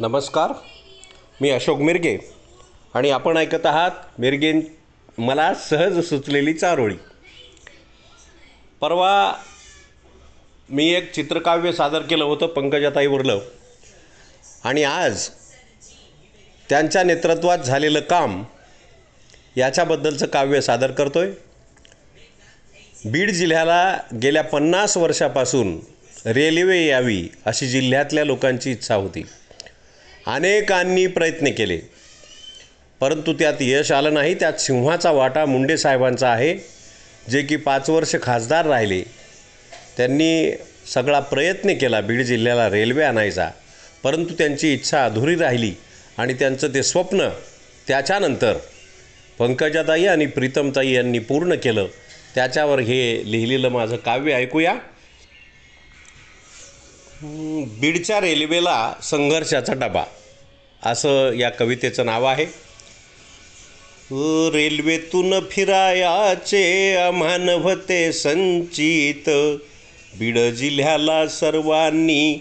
नमस्कार. मी अशोक मिरगे आणि आपण ऐकत आहात मिरगे मला सहज सुचलेली चारोळी. परवा मी एक चित्रकाव्य सादर केलं होतं पंकजाताई उरलं आणि आज त्यांच्या नेतृत्वात झालेलं काम याच्याबद्दलचं काव्य सादर करतोय. बीड जिल्ह्याला गेल्या पन्नास वर्षापासून रेल्वे यावी अशी जिल्ह्यातल्या लोकांची इच्छा होती. अनेकांनी प्रयत्न केले. परंतु त्यात यश आलं नाही. त्यात सिंहाचा वाटा मुंडे साहेबांचा आहे. जे की पाच वर्ष खासदार राहिले. त्यांनी सगळा प्रयत्न केला बीड जिल्ह्याला रेल्वे आणायचा. परंतु त्यांची इच्छा अधुरी राहिली आणि त्यांचं ते स्वप्न त्याच्यानंतर पंकजाताई आणि प्रीतमताई यांनी पूर्ण केलं. त्याच्यावर हे लिहिलेलं माझं काव्य ऐकूया. बीडच्या रेल्वेला संघर्षाचा डबा. असं या कवितेचं नाव आहे. रेल्वेतून फिरायाचे अमानवते संचित. बीड जिल्ह्याला सर्वांनी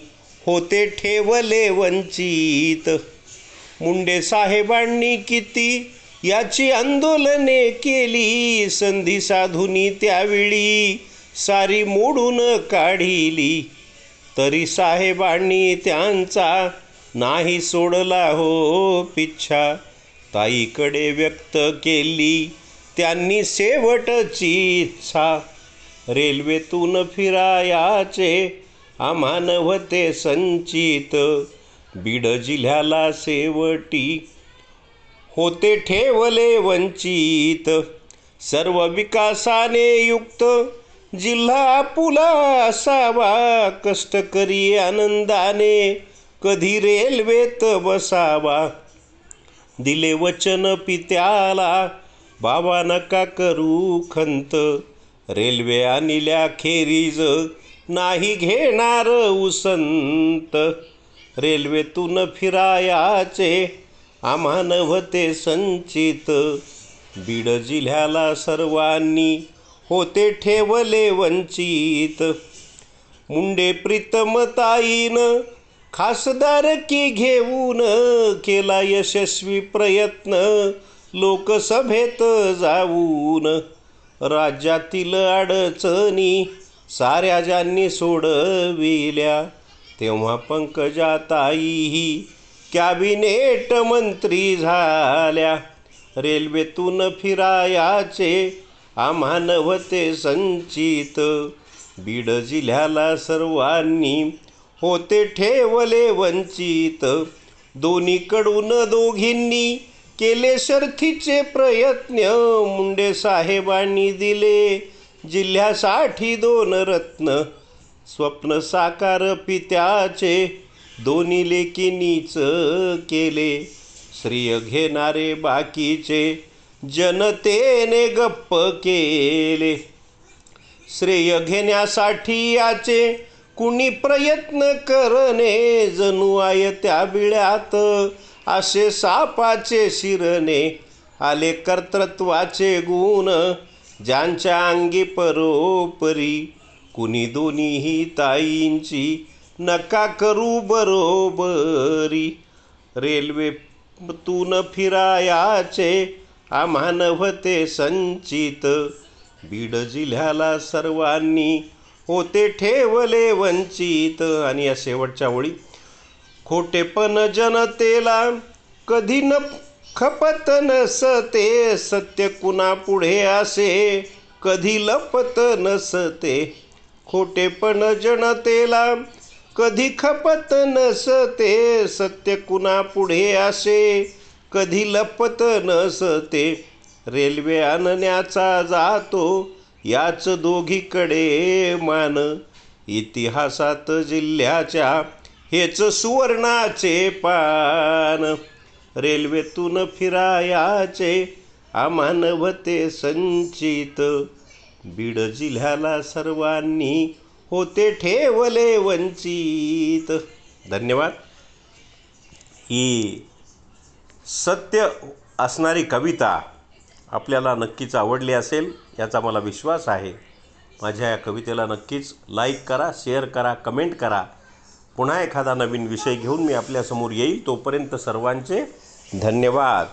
होते ठेवले वंचित. मुंडे साहेबांनी किती याची आंदोलने केली. संधी साधुनी त्यावेळी सारी मोडून काढिली. तरी साहेबांनी त्यांचा नाही सोडला हो पिच्छा ताईकडे व्यक्त केली त्यांनी शेवटची इच्छा. रेल्वेतून फिरायाचे अमानवते संचित. बीड जिल्ह्याला शेवटी होते ठेवले वंचित. सर्व विकासाने युक्त जिल्हा पुला असावा कष्टकरी आनंदाने कधी रेल्वेत बसावा दिले वचन पित्याला बाबा नका करू खंत. रेल्वे आणल्या खेरीज नाही घेणार उसंत. रेल्वेतून फिरायाचे आम्हानवते संचित. बीड जिल्ह्याला सर्वांनी होते ठेवले वंचित. मुंडे प्रीतमताईन खासदार की घेऊन केला यशस्वी प्रयत्न. लोकसभेत जाऊन राज्यातील अडचणी साऱ्या ज्यांनी सोडविल्या तेव्हा पंकजाताईही कॅबिनेट मंत्री झाल्या. रेल्वेतून फिरायाचे आम्हानवते संचित. बीड जिल्ह्याला सर्वांनी होते ठेवले वंचित. दोन्हीकडून दोघींनी केले शर्थीचे प्रयत्न. मुंडे साहेबांनी दिले जिल्ह्यासाठी दोन रत्न. स्वप्न साकार पित्याचे दोन्ही लेखिनीच केले. श्रेय घेणारे बाकीचे जनतेने गप्प केले. श्रेय घेण्यासाठी याचे कुणी प्रयत्न करणे? जणू आय त्या बिळ्यात. असे सापाचे शिरणे आले कर्तृत्वाचे गुण. ज्यांच्या अंगी परोपरी कुणी दोन्हीही ताईंची नका करू बरोबरी. रेल्वे तून फिरायाचे आम्हानवते संचित. बीड जिल्ह्याला सर्वांनी होते ठेवले वंचित. आणि या शेवटच्या ओळी. खोटेपण जनतेला कधी न खपत नसते. सत्य कुणा पुढे असे? कधी लपत नसते. खोटेपण जनतेला कधी खपत नसते. सत्य कुणा पुढे असे? कधी लपत नसते. रेल्वे आणण्याचा जातो याच दोघीकडे मान. इतिहासात जिल्ह्याच्या हेच सुवर्णाचे पान. रेल्वेतून फिरायाचे अमानवते संचित. बीड जिल्ह्याला सर्वांनी होते ठेवले वंचित. धन्यवाद. ही सत्य असणारी कविता आपल्याला नक्कीच आवडली असेल याचा मला विश्वास आहे. माझ्या या कवितेला नक्कीच लाईक करा शेअर करा कमेंट करा. पुन्हा एखादा नवीन विषय घेऊन मी आपल्यासमोर येईल. तोपर्यंत सर्वांचे धन्यवाद.